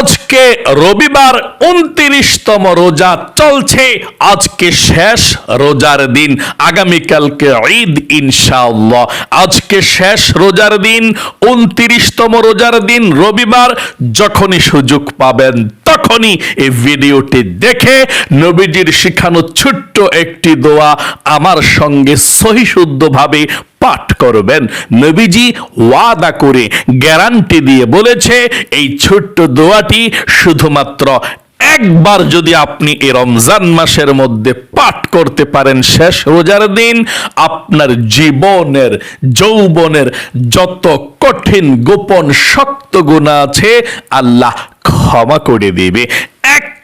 আজকে রবিবার উনত্রিশতম রোজা চলছে। আজকে শেষ রোজার দিন। আগামীকালকে ঈদ, ইনশাআল্লাহ। আজকে শেষ রোজার দিন, উনত্রিশতম রোজার দিন রবিবার। যখনই সুযোগ পাবেন তখনই এই ভিডিওটি দেখে নবীজির শিখানো ছোট্ট একটি দোয়া আমার সঙ্গে সহিশুদ্ধভাবে পাঠ করবেন। নবীজি ওয়াদা করে গ্যারান্টি দিয়ে বলেছে, এই ছোট্ট দোয়াটি শুধুমাত্র একবার যদি আপনি এই রমজান মাসের মধ্যে পাঠ করতে পারেন শেষ রোজার দিন, আপনার জীবনের, যৌবনের যত কঠিন, গোপন, শক্ত গুণা আছে, আল্লাহ ক্ষমা করে দেবে।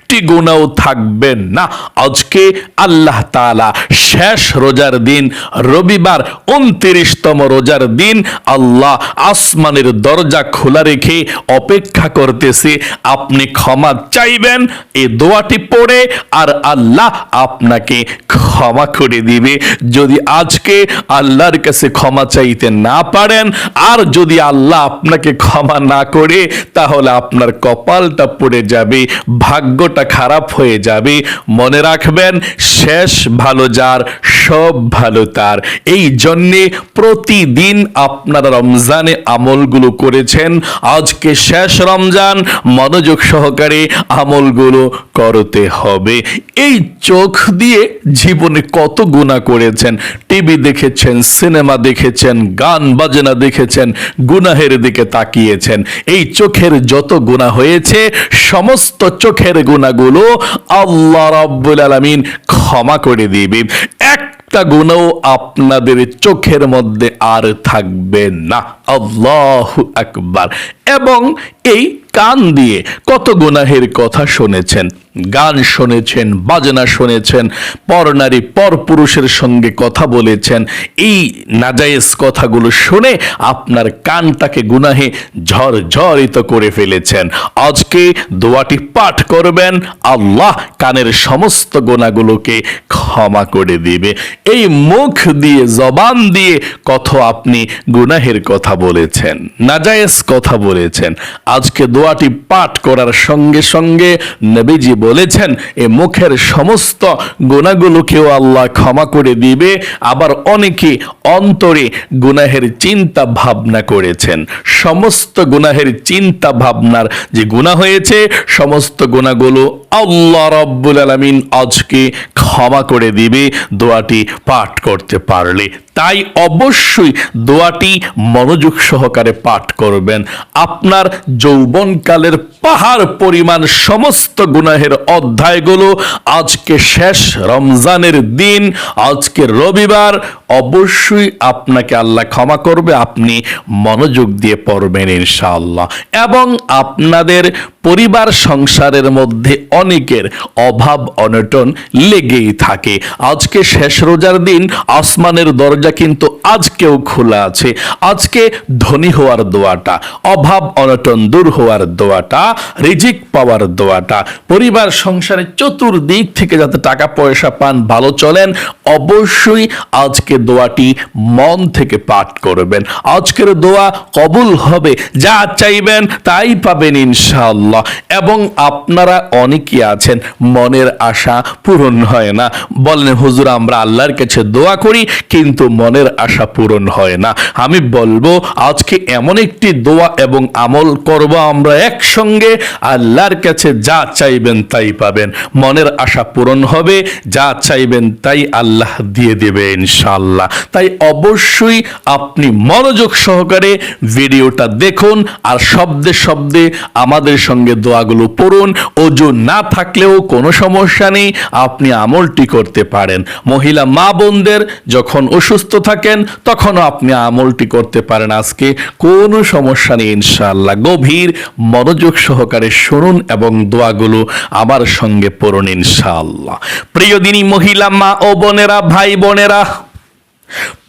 একটি গুণাও থাকবেন না। আজকে আল্লাহ তাআলা শেষ রোজার দিন, রবিবার উনত্রিশতম রোজার দিন আল্লাহ আসমানের দরজা খোলা রেখে অপেক্ষা করতেছে, আপনি ক্ষমা চাইবেন, এ দোয়াটি পড়ে আর আল্লাহ আপনাকে ক্ষমা করে দিবে। যদি আজকে আল্লাহর কাছে ক্ষমা চাইতে না পারেন, আর যদি আল্লাহ আপনাকে ক্ষমা না করে, তাহলে আপনার কপালটা পড়ে যাবে, ভাগ্যটা খারাপ হয়ে যাবে। মনে রাখবেন, শেষ ভালো যার, সব ভালো তার। এই জন্যে প্রতিদিন আপনারা রমজানে আমলগুলো করেছেন। আজকে শেষ রমজান, মনোযোগ সহকারে আমলগুলো করতে হবে। এই চোখ দিয়ে জীবনে কত গুণা করেছেন? টিভি দেখেছেন, সিনেমা দেখেছেন, গান বাজনা দেখেছেন, গুনাহের দিকে তাকিয়েছেন। এই চোখের যত গুণা হয়েছে, সমস্ত চোখের গুণাগুলো আল্লাহ রাব্বুল আলামিন ক্ষমা করে দিবে। একটা গুণও আপনাদের চোখের মধ্যে আর থাকবে না। আল্লাহ আকবার। এবং এই কান দিয়ে কত গুনাহের কথা শুনেছেন। গান শুনেছেন, বাজনা শুনেছেন, পরনারী পর পুরুষের সঙ্গে কথা বলেছেন। এই নাজায়েজ কথাগুলো শুনে আপনার কানটাকে গুনাহে ঝরঝরিত করে ফেলেছেন। আজকে দোয়াটি পাঠ করবেন, আল্লাহ কানের সমস্ত গোনাগুলোকে ক্ষমা করে দিবে। এই মুখ দিয়ে, জবান দিয়ে কত আপনি গুনাহের কথা বলেছেন, নাজায়েজ কথা বলেছেন। আজকে দোয়াটি পাঠ করার সঙ্গে সঙ্গে নবীজি বলেছেন, এ মুখের সমস্ত গুণাগুলোকেও আল্লাহ ক্ষমা করে দিবে। আবার অনেকে অন্তরে গুনাহের চিন্তা ভাবনা করেছেন। সমস্ত গুনাহের চিন্তা ভাবনার যে গুণা হয়েছে, সমস্ত গুণাগুলো আল্লাহ রব্বুল আলমিন আজকে ক্ষমা করে দিবে, দোয়াটি পাঠ করতে পারলে। তাই অবশ্যই দোয়াটি মনোযোগ সহকারে পাঠ করবেন। আপনার যৌবনকালের পাহাড় পরিমাণ সমস্ত গুনাহের অধ্যায়গুলো, আজকে শেষ রমজানের দিন, আজকে রবিবার। অবশ্যই আপনাকে আল্লাহ ক্ষমা করবে, আপনি মনোযোগ দিয়ে পড়বেন ইনশাআল্লাহ। এবং আপনাদের পরিবার সংসারের মধ্যে অনেকের অভাব, অনটন লেগেই থাকে। আজকে শেষ রোজার দিন, আসমানের দরজা কিন্তু আজকেও খোলা আছে। আজকে ধনী হওয়ার দোয়াটা, অভাব, অনটন দূর হওয়ার দোয়াটা, রিজিক পাওয়ার দোয়াটা, পরিবার সংসারে চতুর্দিক থেকে যাতে টাকা পয়সা পান, ভালো চলেন, অবশ্যই আজকে দোয়াটি মন থেকে পাঠ করবেন। আজকের দোয়া কবুল হবে, যা চাইবেন তাই পাবেন ইনশাআল্লাহ। এবং আপনারা অনেকেই আছেন, মনের আশা পূরণ হয় না। বলেন, হুজুর, আমরা আল্লাহর কাছে দোয়া করি, কিন্তু মনের আশা পূরণ হয় না। আমি বলব, আজকে এমন একটি দোয়া এবং আমল করব আমরা একসঙ্গে, আল্লাহর কাছে যা চাইবেন তাই পাবেন। মনের আশা পূরণ হবে, যা চাইবেন তাই আল্লাহ দিয়ে দেবে ইনশাল্লাহ তাই অবশ্যই আপনি মনোযোগ সহকারে ভিডিওটা দেখুন আর শব্দে শব্দে আমাদের সঙ্গে দোয়াগুলো পড়ুন। ওজন না থাকলেও কোনো সমস্যা নেই, আপনি আমলটি করতে পারেন। মহিলা মা বোনদের যখন অসুস্থ থাকেন, তখনও আপনি আমলটি করতে পারেন। আজকে কোনো সমস্যা নেই ইনশাল্লাহ গভীর মনোযোগ সহকারে শুনুন এবং দোয়াগুলো আমার সঙ্গে পড়ুন ইনশাআল্লাহ। প্রিয় দিনী মহিলা, মা ও বোনেরা, ভাই বোনেরা,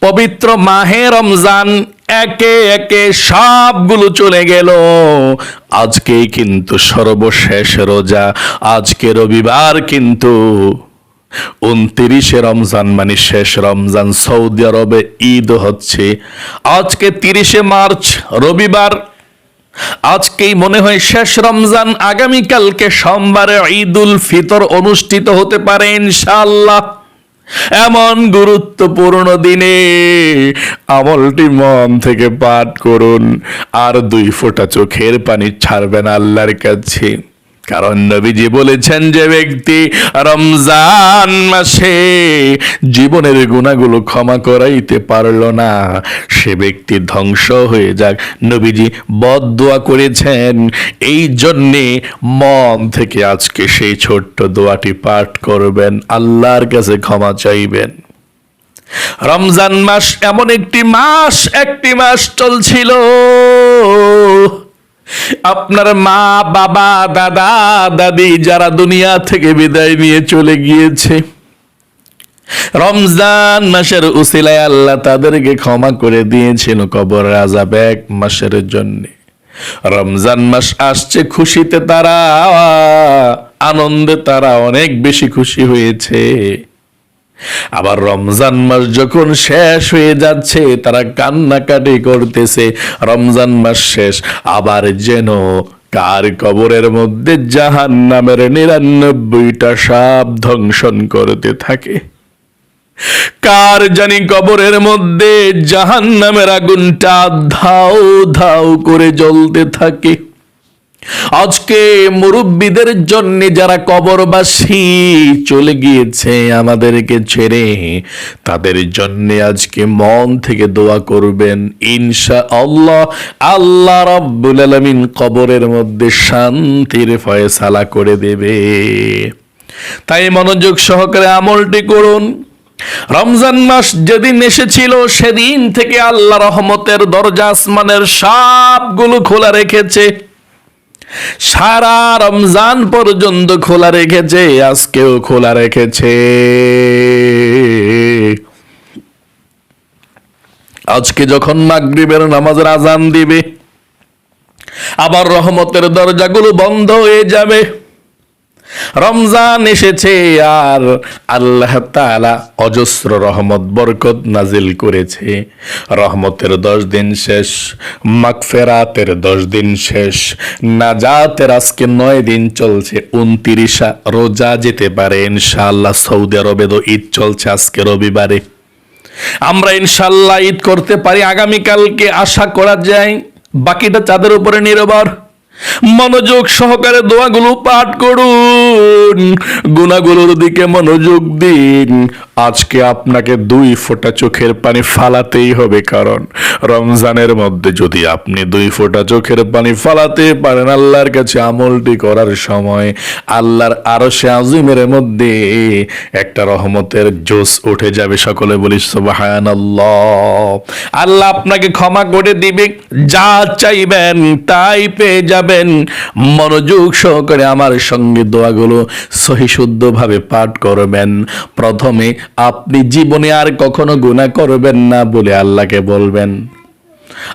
পবিত্র মাহে রমজান একে একে সবগুলো চলে গেল। আজকেই কিন্তু সর্বশেষ রোজা, আজকে রবিবার কিন্তু উনত্রিশে রমজান মানে শেষ রমজান, সৌদি আরবে ঈদ হচ্ছে। আজকে তিরিশে মার্চ, রবিবার আজকেই মনে হয় শেষ রমজান, আগামীকালকে সোমবারে ঈদুল ফিতর অনুষ্ঠিত হতে পারে ইনশাআল্লাহ। এমন গুরুত্বপূর্ণ দিনে আমলটি মন থেকে পাঠ করুন, আর দুই ফোঁটা চোখের পানি ছাড়বেন আল্লাহর কাছে। কারণ নবীজি বলেছেন যে ব্যক্তি রমজান মাসে জীবনের গুণাগুলো ক্ষমা করাইতে পারল না। সে ব্যক্তি ধ্বংস হয়ে যাক। নবীজি বদদোয়া করেছেন। এই জন্যে মন থেকে আজকে সেই ছোট্ট দোয়াটি পাঠ করবেন। আল্লাহর কাছে ক্ষমা চাইবেন। রমজান মাস এমন একটি মাস একটি মাস চলছিল। আপনার মা, বাবা, দাদা, দাদি যারা দুনিয়া থেকে বিদায় নিয়ে চলে গিয়েছে, রমজান মাসের উসিলায় আল্লাহ তাদেরকে ক্ষমা করে দিয়েছিল কবর আজাব এক মাসের জন্য। রমজান মাস আসছে, খুশিতে তারা, আনন্দে তারা অনেক বেশি খুশি হয়েছে। আবার রমজান মাস যখন শেষ হয়ে যাচ্ছে, তারা কান্নাকাটি করতেছে, রমজান মাস শেষ। আবার যেন কার কবরের মধ্যে জাহান নামের নিরানব্বইটা সাপ ধ্বংসন করতে থাকে। কার জানি কবরের মধ্যে জাহান নামের আগুনটা ধাও ধাও করে জ্বলতে থাকে। আজকে মুরব্বীদের জন্য যারা কবরবাসী চলে গিয়েছে আমাদেরকে ছেড়ে, তাদের জন্য আজকে মন থেকে দোয়া করবেন। ইনশা আল্লাহ আল্লাহ রাব্বুল আলামিন কবরের মধ্যে শান্তির ফয়সালা করে দেবে। তাই মনোযোগ সহকারে আমলটি করুন। রমজান মাস যেদিন এসেছিল, সেদিন থেকে আল্লাহ রহমতের দরজা আসমানের সবগুলো খোলা রেখেছে। সারা রমজান পর্যন্ত খোলা রেখেছে, আজকেও খোলা রেখেছে। আজকে যখন মাগরিবের নামাজের আজান দিবে, আবার রহমতের দরজাগুলো বন্ধ হয়ে যাবে। রমজান এসেছে আর আল্লাহ অজস্র রহমত, বরকত নাজিল করেছে। রহমতের দশ দিন শেষ, মাগফেরাতের দশ দিন শেষ, নাজাতের আজকে নয় দিন চলছে, উনতিরিশা রোজা যেতে পারে, ইনশাআল্লাহ সৌদি আরবে তো ঈদ চলছে আজকে রবিবারে। আমরা ইনশাল্লাহ ঈদ করতে পারি, আগামীকালকে আশা করা যায়, বাকিটা চাঁদের উপরে নির্ভর। মনোযোগ সহকারে দোয়াগুলো পাঠ করুন। গুণাগুলোর দিকে মনোযোগ দিন। আজকে আপনাকে দুই ফোঁটা চোখের পানি ফালাতেই হবে, কারণ রমজানের মধ্যে যদি আপনি দুই ফোঁটা চোখের পানি ফালাতে পারেন, আল্লাহর কাছে আমলটি করার সময় আল্লাহর আরও সে আজিমের মধ্যে একটা রহমতের জোশ উঠে যাবে। সকলে বলিস সুবাহান আল্লাহ আপনাকে ক্ষমা করে দিবে, যা চাইবেন তাই পেয়ে যাবেন। মনোযোগ সহকারে আমার সঙ্গে দোয়াগুলো সহিশুদ্ধভাবে পাঠ করবেন। প্রথমে আপনি জীবনে আর কখনো গুণা করবেন না বলে আল্লাহকে বলবেন।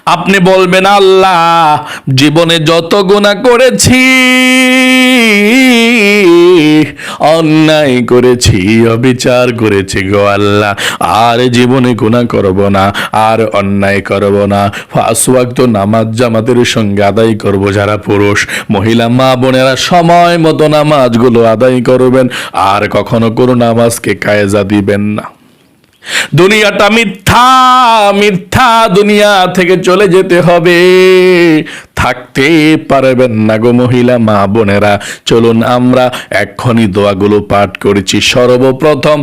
আপনি বলবেন, আল্লাহ, জীবনে যত গুণা করেছি অন্যায় করেছি, অবিচার করেছি গো আল্লাহ। আর জীবনে গুণা করব না, আর অন্যায় করব না। ফাঁসওয়াক্ত নামাজ জামাতের সঙ্গে আদায় করব যারা পুরুষ। মহিলা মা বোনেরা সময় মতো নামাজগুলো আদায় করবেন, আর কখনো কোনো নামাজকে কায়েজা দিবেন না। দুনিয়াটা মিথ্যা মিথ্যা দুনিয়া থেকে চলে যেতে হবে। থাকতে পারবেন না গো মহিলা, মা বোনেরা। চলুন আমরা এক্ষুনি দোয়াগুলো পাঠ করেছি। সর্বপ্রথম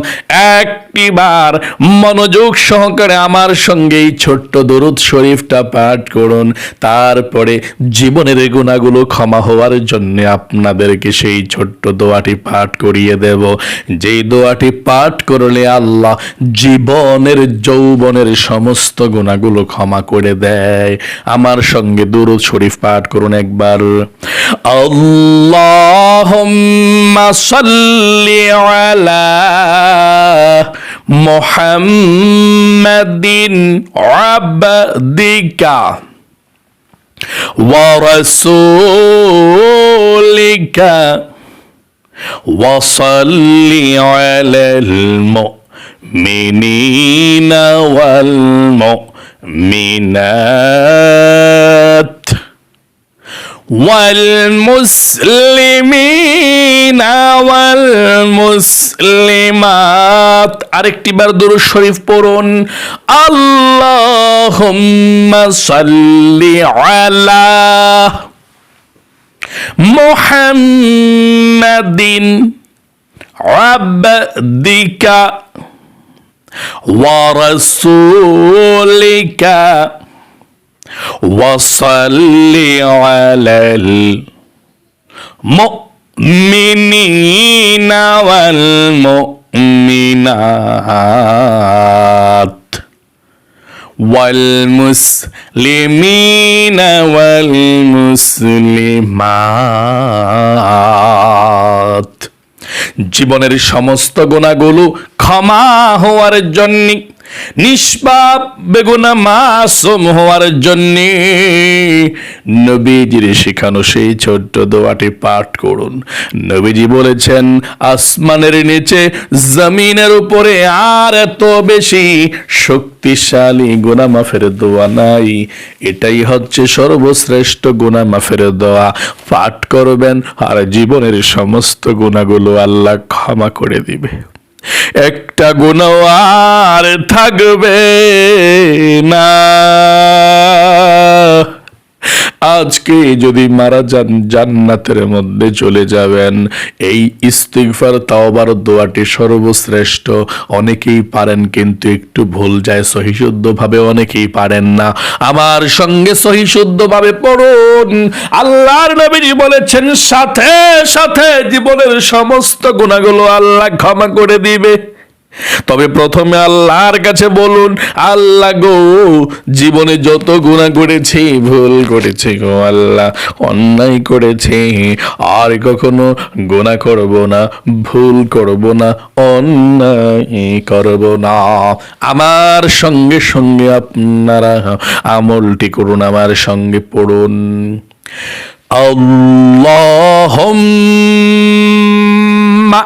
একটিবার মনোযোগ সহকারে আমার সঙ্গে এই ছোট্ট দরুদ শরীফটা পাঠ করুন। তারপরে জীবনের গুণাগুলো ক্ষমা হওয়ার জন্য আপনাদেরকে সেই ছোট্ট দোয়াটি পাঠ করিয়ে দেব। যেই দোয়াটি পাঠ করলে আল্লাহ জীবনের, যৌবনের সমস্ত গুণাগুলো ক্ষমা করে দেয়। আমার সঙ্গে দরুদ শরীফ পাঠ করুন একবার আল্লাহুম্মা সাল্লি আলা মুহাম্মাদিন আবদিকা ورسولك وصل على المؤمنين والمؤمنات والمسلمين والمسلمات আরেকটি বার দুরূদ শরীফ পড়ুন আল্লাহুম্মা সাল্লি আলা মুহাম্মাদিন আবদিকা ورسولك وصل على المؤمنين والمؤمنات والمسلمين والمسلمات জীবনের সমস্ত গুণাগুলো ক্ষমা হওয়ার জন্য নিষ্পাপ বেগুনা মাসুম হওয়ার জন্য নবীজির শেখানো সেই ছোট্ট দোয়াটি পাঠ করুন। নবীজি বলেছেন, আসমানের নিচে জমিনের উপরে আর এত বেশি শক্তিশালী গুনা মাফের দোয়া নাই। এটাই হচ্ছে সর্বশ্রেষ্ঠ গুনা মাফের দোয়া। পাঠ করবেন আর জীবনের সমস্ত গুণাগুলো আল্লাহ ক্ষমা করে দিবে। একটা গুণও আর থাকবে না। আজকে যদি মারা যান, জান্নাতের মধ্যে চলে যাবেন। এই ইস্তিগফার, তাওবার দোয়াটি সর্বশ্রেষ্ঠ। অনেকেই পারেন, কিন্তু একটু ভুল যায়। সহিশুদ্ধভাবে অনেকেই পারেন না। আমার সঙ্গে সহিশুদ্ধভাবে পড়ুন। আল্লাহর নবীজি বলেছেন, সাথে সাথে জীবনের সমস্ত গুণাগুলো আল্লাহ ক্ষমা করে দিবে। তবে প্রথমে আল্লাহর কাছে বলুন, আল্লাহ গো, জীবনে যত গুণা করেছি, ভুল করেছি গো আল্লাহ, অন্যায় করেছি। আর কখনো গুণা করব না, ভুল করব না, অন্যায় করব না। আমার সঙ্গে সঙ্গে আপনারা আমলটি করুন, আমার সঙ্গে পড়ুন। আল্লাহুম্মা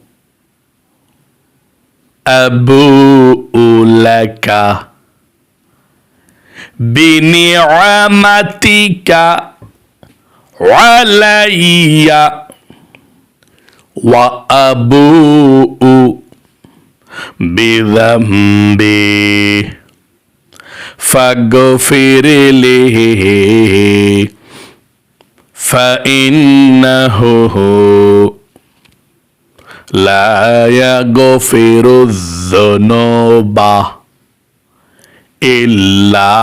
أبوء لك بنعمتك علي وأبوء بذنبي. فاغفر لي فإنه لا يغفر الذنوب إلا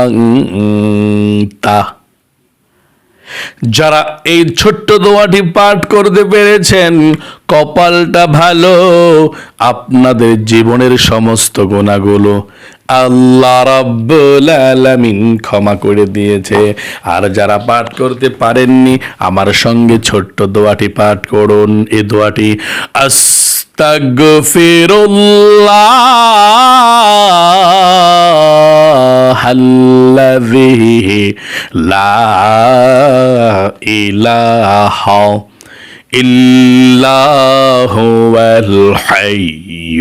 أنت যারা এই ছোট্ট দোয়াটি পাঠ করতে পেরেছেন কপালটা ভালো, আপনাদের জীবনের সমস্ত গুণাগুলো আল্লাহ রাব্বুল আলামিন ক্ষমা করে দিয়েছে। আর যারা পাঠ করতে পারেননি, আমার সঙ্গে ছোট্ট দোয়াটি পাঠ করুন। এই দোয়াটি, আস্তাগফিরুল্লাহ আল্লাযী লা ইলাহা إلا هو الحي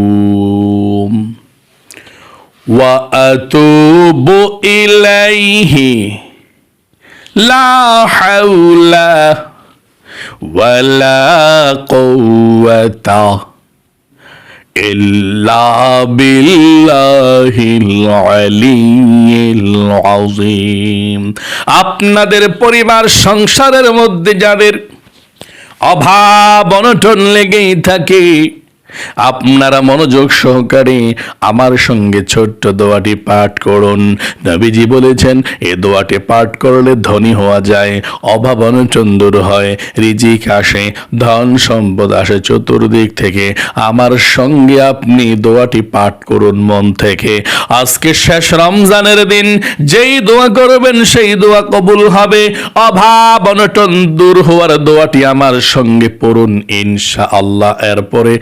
القيوم وأتوب إليه لا حول ولا قوة إلا بالله العلي العظيم আপনাদের পরিবার সংসারের মধ্যে যাদের অভাব অনটন লেগেই থাকে আপনারা মনোযোগ সহকারে আমার সঙ্গে ছোট্ট দোয়াটি পাঠ করুন। নবীজি বলেছেন, এ দোয়াটি পাঠ করলে ধনী হওয়া যায়, অভাব অনটন দূর হয়, রিজিক আসে, ধন সম্পদ আসে চতুর্দিক থেকে। আমার সঙ্গে আপনি দোয়াটি পাঠ করুন মন থেকে। আজকে শেষ রমজানের দিন, যেই দোয়া করবেন সেই দোয়া কবুল হবে। অভাব অনটন দূর হওয়ার দোয়াটি আমার সঙ্গে পড়ুন ইনশা আল্লাহ এরপরে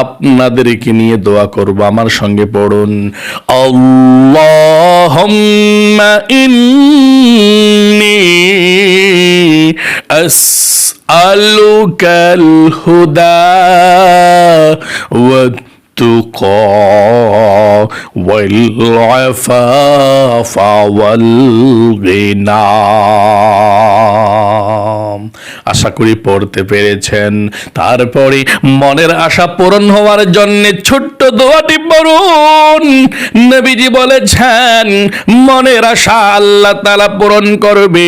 আপনাদেরকে নিয়ে দোয়া করব আমার সঙ্গে পড়ুন আল্লাহুম্মা ইন্নী আসআলুকাল হুদা والتقى والعفاف والغنى আশা করি পড়তে পেরেছেন। তারপরে মনের আশা পূরণ হওয়ার জন্য ছোট্ট দোয়াটি পড়ুন। নবীজি বলেছেন, মনের আশা আল্লাহ তালা পূরণ করবে।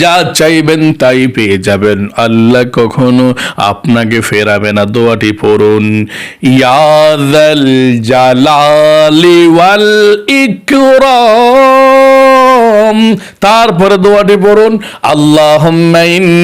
যা চাইবেন তাই পেয়ে যাবেন। আল্লাহ কখনো আপনাকে ফেরাবে না। দোয়াটি পড়ুন ইয়াদাল জালালি ওয়াল ইকরাম। তারপরে দোয়াটি পড়ুন, আল্লাহুম্মা ইন্নি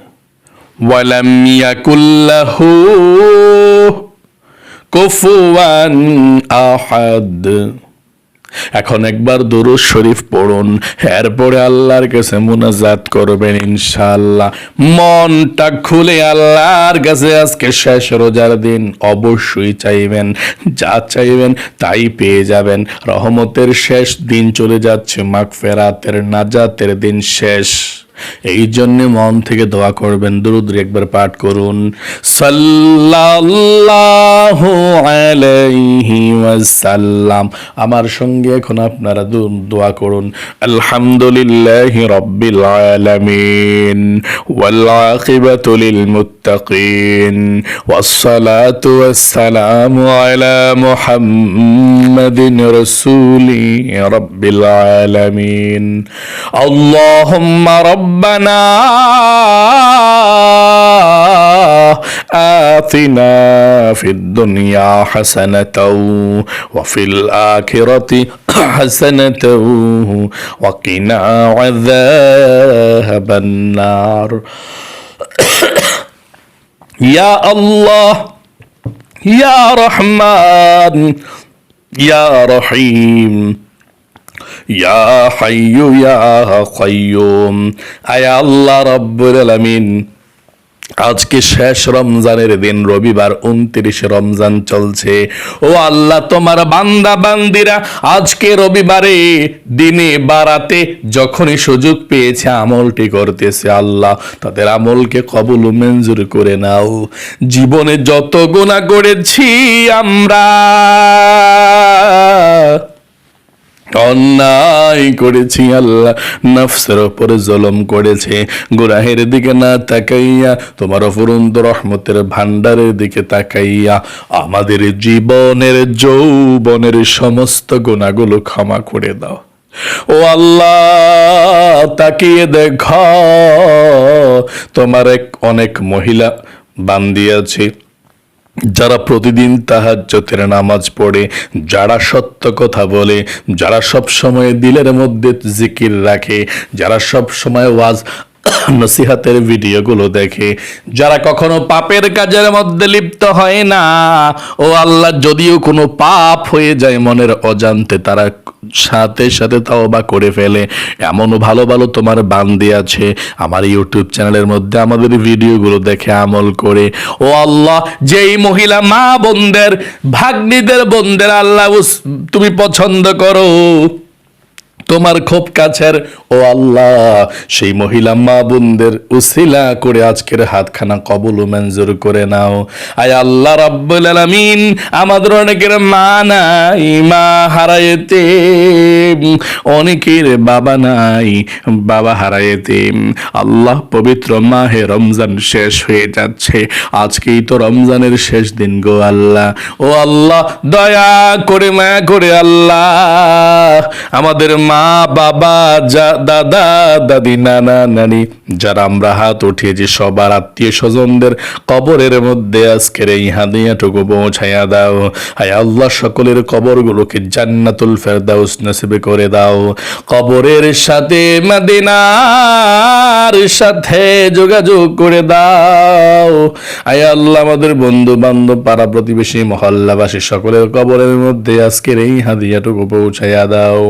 ওয়ালাম ইয়াকুল লাহু কুফুয়ান আহাদ এখন একবার দুরুদ শরীফ পড়ুন, এরপরে আল্লাহর কাছে মুনাজাত করবেন ইনশাআল্লাহ। মনটা খুলে আল্লাহর কাছে আজকে শেষ রোজার দিন অবশ্যই চাইবেন, যা চাইবেন তাই পেয়ে যাবেন। রহমতের শেষ দিন চলে যাচ্ছে, মাগফেরাতের নাজাতের দিন শেষ। এই জন্য মন থেকে দোয়া করবেন দুরুদ একবার পাঠ করুন সাল্লাল্লাহু আলাইহি ওয়াসাল্লাম আমার সঙ্গে এখন আপনারা দু- দোয়া করুন আলহামদুলিল্লাহি রাব্বিল আলামিন ওয়াল আকিবাতু লিল মুত্তাকিন والصلاة والسلام على محمد رسول رب العالمين اللهم ربنا آتنا في الدنيا حسنة وفي الآخرة حسنة وقنا عذاب النار. يا الله يا رحمن يا رحيم. ইয়া হাইয়ু ইয়া কাইয়ুম আয়া আল্লাহ রাব্বুল আলামিন, আজকে শেষ রমজানের দিন, রবিবার উনত্রিশে রমজান চলছে। ও আল্লাহ, তোমার বান্দা বান্দিরা, আজকে রবিবারে দিনে বারাতে যখনই সুযোগ পেয়েছে, আমলটি করতেছে আল্লাহ, তাদের আমলকে কবল মঞ্জুর করে নাও। জীবনে যত গোনা করেছি আমরা অন্যায় করেছি আল্লাহ, নফসের ওপরে জলম করেছে। গুরাহের দিকে না তাকাইয়া, তোমার অফুরন্ত রহমতের ভান্ডারের দিকে তাকাইয়া, আমাদের জীবনের যৌবনের সমস্ত গুণাগুলো ক্ষমা করে দাও। ও আল্লাহ, তাকিয়ে দেখ, তোমার এক অনেক মহিলা বান্দি আছে। যারা প্রতিদিন তাহাজ্জতের নামাজ পড়ে, যারা সত্য কথা বলে, যারা সব সময় দিলের মধ্যে জিকির রাখে, যারা সব সময় ওয়াজ নসিহাতের ভিডিওগুলো দেখে। যারা কখনো পাপের কাজের মধ্যে লিপ্ত হয় না, ও আল্লাহ যদিও কোনো পাপ হয়ে যায় মনের অজান্তে, তারা সাথে সাথে তওবা করে ফেলে। এমনও ভালো ভালো তোমার বান্দি আছে, আমার ইউটিউব চ্যানেলের মধ্যে আমাদের ভিডিওগুলো দেখে আমল করে। ও আল্লাহ, যেই মহিলা মা বোনদের, ভাগ্নিদের বোনদের আল্লাহ তুমি পছন্দ করো। তোমার খুব কাছের। ও আল্লাহ, সেই মহিলা মা বোনদের উসিলা করে আজকের হাতখানা কবুল মঞ্জুর করে নাও। আয় আল্লাহ রাব্বুল আলামিন, আমাদের অনেকের মা নাই, মা হারায়েতে। অনেকের বাবা নাই, বাবা হারায়েতে। আল্লাহ পবিত্র মাহে রমজান শেষ হয়ে যাচ্ছে। আজকেই তো রমজানের শেষ দিন গো আল্লাহ। ও আল্লাহ, দয়া করে, মায়া করে আল্লাহ, আমাদের মা বাবা যা, দাদা, দাদি, নানা, নানি, যারা আমরা হাত উঠিয়েছি সবার আত্মীয় স্বজনদের কবরের মধ্যে আজকের এই হাদিয়াটুকু পৌঁছাইয়া দাও। হায় আল্লাহ, সকলের কবরগুলোকে জান্নাতুল ফেরদাউস নসিবে করে দাও। কবরের সাথে মদিনার সাথে যোগাযোগ করে দাও। আয় আল্লাহ, আমাদের বন্ধু বান্ধব পাড়া প্রতিবেশী, মহল্লাবাসী, সকলের কবরের মধ্যে আজকের এই হাদিয়াটুকু পৌঁছাইয়া দাও।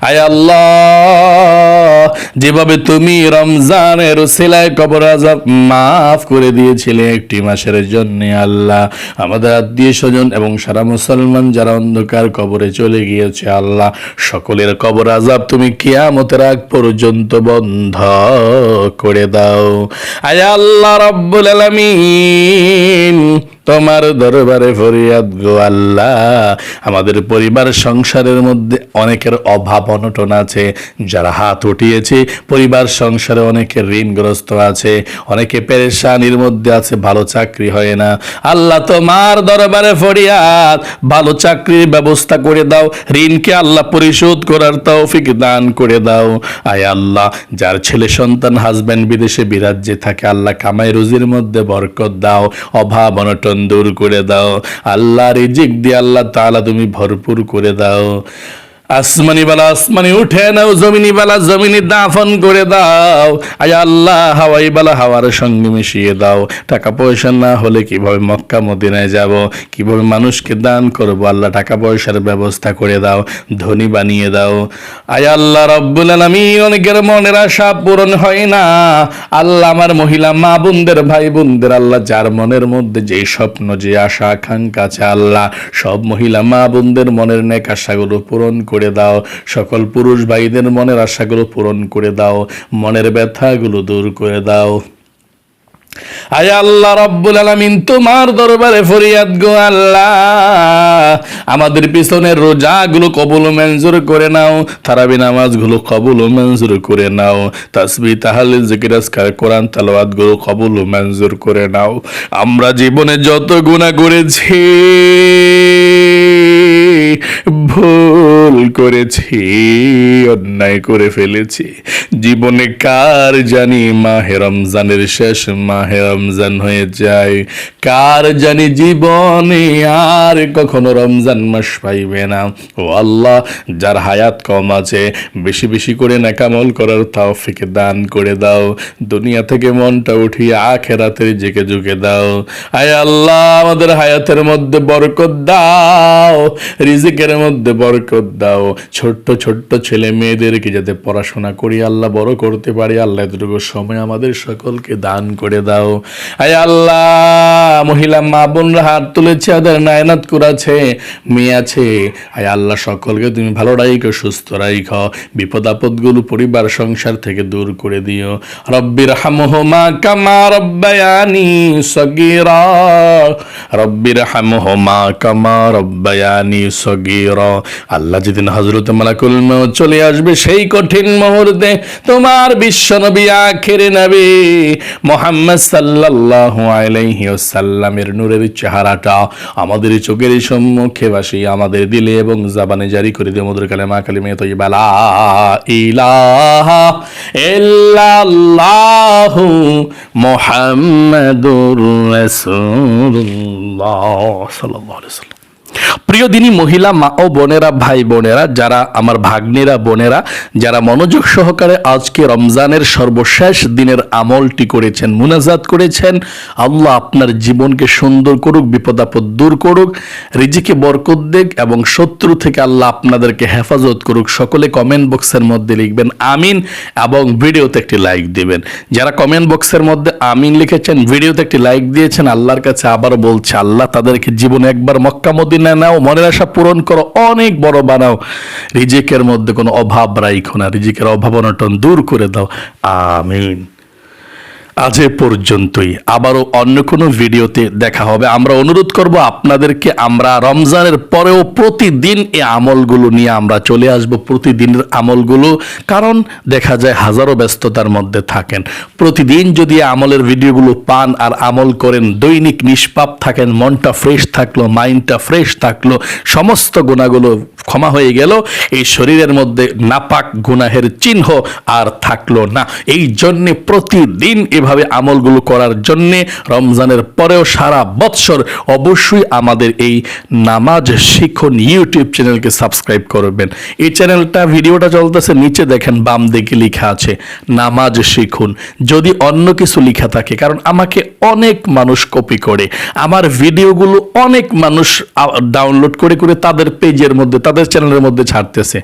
আয় আল্লাহ। যেভাবে তুমি রমজানের সেলাই কবর আজাব মাফ করে দিয়েছিলে একটি মাসের জন্য আল্লাহ। আমাদের আত্মীয় স্বজন এবং সারা মুসলমান যারা অন্ধকার কবরে চলে গিয়েছে আল্লাহ, সকলের কবর আজাব তুমি কিয়ামতের আগ পর্যন্ত বন্ধ করে দাও। আয় আল্লাহ রব্বুল আলামিন। তোমার দরবারে ফরিয়াদ গো আল্লাহ। আমাদের পরিবার সংসারের মধ্যে অনেকের অভাব অনটন আছে, যারা হাত উঠিয়েছে, পরিবার সংসারে অনেকের ঋণগ্রস্ত আছে, অনেকে পেরেশানির মধ্যে আছে, ভালো চাকরি হয় না। আল্লাহ, তোমার দরবারে ফরিয়াদ, ভালো চাকরির ব্যবস্থা করে দাও, ঋণকে আল্লাহ পরিশোধ করার তৌফিক দান করে দাও। আয় আল্লাহ, যার ছেলে সন্তান হাজবেন্ড বিদেশে বিরাজ্যে থাকে, আল্লাহ কামাই রুজির মধ্যে বরকত দাও। অভাব অনটন দূর করে দাও। আল্লাহ রিজিক দিয়ে আল্লাহ তালা তুমি ভরপুর করে দাও। আসমানি বালা, আসমানি উঠে নাও, জমিনি বালা, জমিনি দাফন করে দাও। আয় আল্লাহ, হাওয়াই বালা, হাওয়ার সঙ্গে মিশিয়ে দাও। টাকা পয়সা না হলে কীভাবে মক্কা মদিনায় যাব? কীভাবে মানুষকে দান করব? আল্লাহ টাকা পয়সার ব্যবস্থা করে দাও, ধনী বানিয়ে দাও। আয় আল্লাহ রব্বুল আলামিন, অনেকের মনের আশা পূরণ হয় না। আল্লাহ আমার মহিলা, মা বোনদের, ভাই বোনদের, আল্লাহ যার মনের মধ্যে যে স্বপ্ন, যে আশা, আকাঙ্ক্ষা আছে, আল্লাহ সব মহিলা, মা বোনদের মনের নেক আশাগুলো পূরণ করে দাও। সকল পুরুষ ভাইদের মনের আশাগুলো পূরণ করে দাও। মনের ব্যথাগুলো দূর করে দাও। আয় আল্লাহ রব্বুল তোমার দরবারে ফরিয়াদ গো আল্লাহ। আমাদের রোজাগুলো কবুল মঞ্জুর করে নাও। তারাবি নামাজগুলো কবুল মঞ্জুর করে নাও। তাসবি তাহলে জিকির, আজকার, কোরআন তালাওয়াতগুলো কবুল মঞ্জুর করে নাও। আমরা জীবনে যত গুনাহ করেছি ভুল করেছি, অন্যায় করে ফেলেছি। জীবনে কার জানি মাহে রমজানের শেষ মাহে রমজান হয়ে যায়। কার জানি জীবনে আর কখনো রমজান মাস পাইবে না। ও আল্লাহ, যার হায়াত কম আছে, বেশি বেশি করে নাকামল করার তাও তাওফিকে দান করে দাও। দুনিয়া থেকে মনটা উঠিয়ে আখেরাতের জেকে জুগে দাও। আয় আল্লাহ, আমাদের হায়াতের মধ্যে বরকত দাও। রিজিকের মধ্যে বরকত দাও। ছোট্ট ছোট্ট ছেলে মেয়েদেরকে যাতে পড়াশোনা করি, আল্লাহ বড় করতে পারি, আল্লাহ এতটুকু সময় আমাদের সকলকে দান করে দাও। আয় আল্লাহ, মহিলা মা বোনরা হাত তুলেছে ওদের নায়নাত করাছে, মেয়ে আছে। আয় আল্লাহ সকলকে তুমি ভালো রাইখো, সুস্থ রাইখো বিপদ আপদগুলো পরিবার, সংসার থেকে দূর করে দিও। রব্বির হামহমা কামা রব্বায়ানি সগীরা। রব্বির হামহমা কামা রব্বায়ানি সগীরা। আল্লাহ যেদিন হজরত মালাকুল চলে আসবে, সেই কঠিন মুহূর্তে তোমার বিশ্ব নবী আখের নবী মোহাম্মদ সাল্লাল্লাহু আলাইহি ওয়াসাল্লামের নূরের চেহারাটা আমাদের চোখের সম্মুখে বাসি আমাদের দিলে এবং জাবানে জারি করে দিয়ে মধুর কালেমা, কালিমে তৈবা লা ইলাহা ইল্লাল্লাহু মুহাম্মাদুর প্রিয় দিনী মহিলা, মা ও বোনেরা, ভাই বোনেরা, যারা আমার ভাগ্নেরা, বোনেরা, যারা মনোযোগ সহকারে আজকে রমজানের সর্বশেষ দিনের আমলটি করেছেন, মুনাজাত করেছেন, আল্লাহ আপনার জীবনকে সুন্দর করুক বিপদ আপদ দূর করুক, রিজিকে বরকত দেখ এবং শত্রু থেকে আল্লাহ আপনাদেরকে হেফাজত করুক। সকলে কমেন্ট বক্সের মধ্যে লিখবেন, আমিন, এবং ভিডিওতে একটি লাইক দিবেন। যারা কমেন্ট বক্সের মধ্যে আমিন লিখেছেন, ভিডিওতে একটি লাইক দিয়েছেন, আল্লাহর কাছে আবারও বলছে, আল্লাহ তাদেরকে জীবনে একবার মক্কা মদিনায় নাও, মনের আশা পূরণ করো, অনেক বড় বানাও। রিজিকের মধ্যে কোনো অভাব রাইখো না, রিজিকের অভাব অনটন দূর করে দাও। আমিন। আজ এ পর্যন্তই। আবারও অন্য কোনো ভিডিওতে দেখা হবে। আমরা অনুরোধ করব আপনাদেরকে আমরা রমজানের পরেও প্রতিদিন এই আমলগুলো নিয়ে আমরা চলে আসব, প্রতিদিনের আমলগুলো। কারণ দেখা যায় হাজারো ব্যস্ততার মধ্যে থাকেন। প্রতিদিন যদি আমলের ভিডিওগুলো পান আর আমল করেন, দৈনিক নিষ্পাপ থাকেন, মনটা ফ্রেশ থাকল মাইন্ডটা ফ্রেশ থাকল, সমস্ত গুণাগুলো ক্ষমা হয়ে গেল। এই শরীরের মধ্যে নাপাক গুনাহের চিহ্ন আর থাকল না। এই জন্যে প্রতিদিন এভাবে আমলগুলো করার জন্যে রমজানের পরেও সারা বৎসর অবশ্যই আমাদের এই নামাজ শিখন ইউটিউব চ্যানেলকে সাবস্ক্রাইব করবেন। এই চ্যানেলটা ভিডিওটা চলতেছে, নিচে দেখেন বাম দিকে লেখা আছে, নামাজ শিখুন। যদি অন্য কিছু লেখা থাকে, কারণ আমাকে অনেক মানুষ কপি করে, আমার ভিডিওগুলো অনেক মানুষ ডাউনলোড করে করে তাদের পেজের মধ্যে, তাদের চ্যানেলের মধ্যে ছাড়তেছে।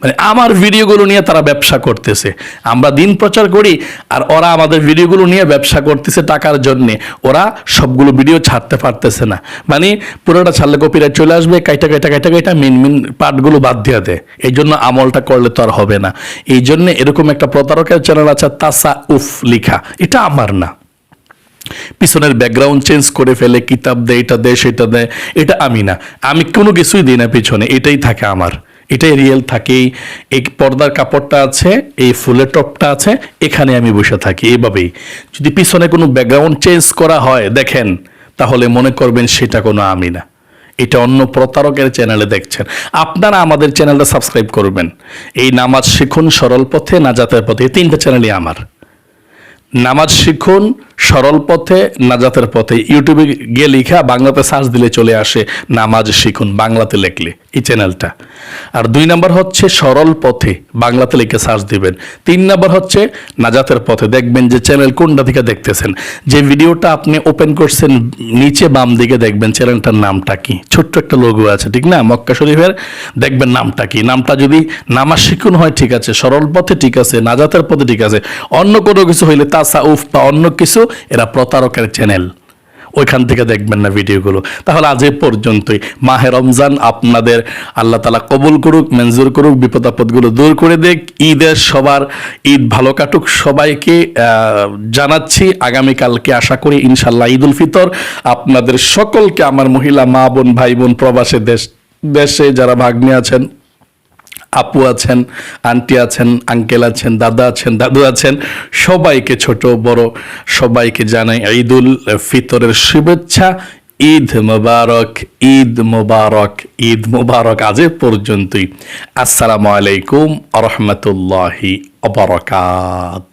মানে আমার ভিডিওগুলো নিয়ে তারা ব্যবসা করতেছে। আমরা দিন প্রচার করি আর ওরা আমাদের ভিডিওগুলো নিয়ে ব্যবসা করতেছে টাকার জন্যে। ওরা সবগুলো ভিডিও ছাড়তে পারতেছে না। মানে পুরোটা ছাড়লে কপিরাইট চলে আসবে, কাইটা কাইটা কাইটা কাইটা মিন মিন পার্টগুলো বাদ দিয়ে দেয়। এই জন্য আমলটা করলে তো আর হবে না। এই জন্য এরকম একটা প্রতারকের চ্যানেল আছে তাসা উফ লিখা। এটা আমার না। পিছনের ব্যাকগ্রাউন্ড চেঞ্জ করে ফেলে, কিতাব দেয়, এটা দেয়, সেটা দেয়, এটা আমি না। আমি কোনো কিছুই দিই না পিছনে, এটাই থাকে আমার। এটাই রিয়েল থাকেই। এই পর্দার কাপড়টা আছে, এই ফুলের টপটা আছে, এখানে আমি বসে থাকি এইভাবেই যদি পিছনে কোনো ব্যাকগ্রাউন্ড চেঞ্জ করা হয়, দেখেন, তাহলে মনে করবেন সেটা কোনো আমি না। এটা অন্য প্রতারকের চ্যানেলে দেখছেন। আপনারা আমাদের চ্যানেলটা সাবস্ক্রাইব করবেন। এই নামাজ শিখুন সরল পথে, নাজাতের পথে, এই তিনটা চ্যানেলই আমার। নামাজ শিখুন সরল পথে, নাজাতের পথে। ইউটিউবে গিয়ে লিখা বাংলাতে সার্চ দিলে চলে আসে নামাজ শিখুন বাংলাতে লেখলে এই চ্যানেলটা। আর দুই নাম্বার হচ্ছে সরল পথে, বাংলাতে লিখে সার্চ দিবেন। তিন নাম্বার হচ্ছে নাজাতের পথে, দেখবেন যে চ্যানেল কোনটা থেকে দেখতেছেন। যে ভিডিওটা আপনি ওপেন করছেন, নিচে বাম দিকে দেখবেন চ্যানেলটার নামটা কি। ছোট্ট একটা লোগো আছে, ঠিক না? মক্কা শরীফের, দেখবেন নামটা কি। নামটা যদি নামাজ শিখুন হয়, ঠিক আছে। সরল পথে ঠিক আছে, নাজাতের পথে ঠিক আছে। অন্য কোনো কিছু হইলে তাসা উফ বা অন্য কিছু এরা প্রতারকের চ্যানেল ওইখান থেকে দেখবেন না ভিডিওগুলো। তাহলে আজ পর্যন্তই। মাহে রমজান আপনাদের আল্লাহ তালা কবুল করুক, মঞ্জুর করুক বিপদ আপদগুলো দূর করে দেখ ঈদের সবার ঈদ ভালো কাটুক সবাইকে জানাচ্ছি। আগামীকালকে আশা করি ইনশাল্লাহ ঈদ উল ফিতর। আপনাদের সকলকে, আমার মহিলা, মা বোন, ভাই বোন, প্রবাসে দেশ, দেশে যারা ভাগ্নে আছেন আপু আছেন, আন্টি আছেন, আঙ্কেল আছেন, দাদা আছেন, দাদু আছেন, সবাইকে ছোট, বড়, সবাইকে জানাই ঈদুল ফিতরের শুভেচ্ছা। ঈদ মোবারক ঈদ মোবারক ঈদ মোবারক আজ পর্যন্তই। আসসালামু আলাইকুম রহমতুল্লাহি অবরকাত